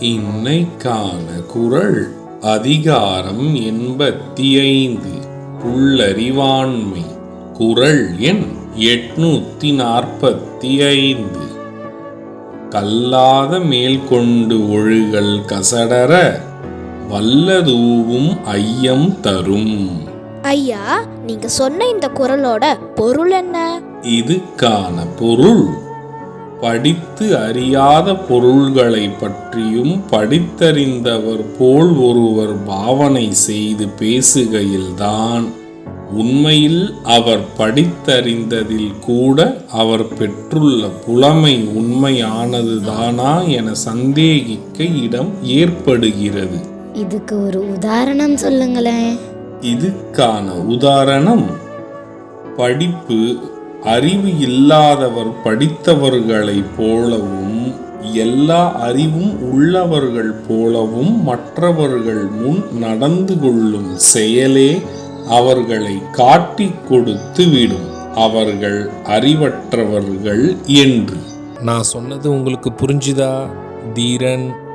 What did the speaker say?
இன்னைக்கான குரல் அதிகாரம் எண்பத்தி ஐந்து புல்லறிவாண்மை குரல் எண் எட்நூத்தி நாற்பத்தி ஐந்து கல்லாத மேல் கொண்டு ஒழுகல் கசடர வல்லதூவும் ஐயம் தரும். ஐயா நீங்க சொன்ன இந்த குரலோட பொருள் என்ன? இதுக்கான பொருள் படித்து அறியாத பொருள்களை பற்றியும் படித்தறிந்தவர் போல் ஒருவர் பாவனை செய்து பேசுகையில்தான். உண்மையில் அவர் படித்தறிந்ததில் கூட அவர் பெற்றுள்ள புலமை உண்மையானதுதானா என சந்தேகிக்க இடம் ஏற்படுகிறது. இதுக்கு ஒரு உதாரணம் சொல்லுங்களேன். இதுக்கான உதாரணம் படிப்பு அறிவு இல்லாதவர் படித்தவர்களைப் போலவும் எல்லா அறிவும் உள்ளவர்கள் போலவும் மற்றவர்கள் முன் நடந்து கொள்ளும் செயலே அவர்களை காட்டிக் கொடுத்து விடும். அவர்கள் அறிவற்றவர்கள் என்று. நான் சொன்னது உங்களுக்கு புரிஞ்சுதா? தீரன்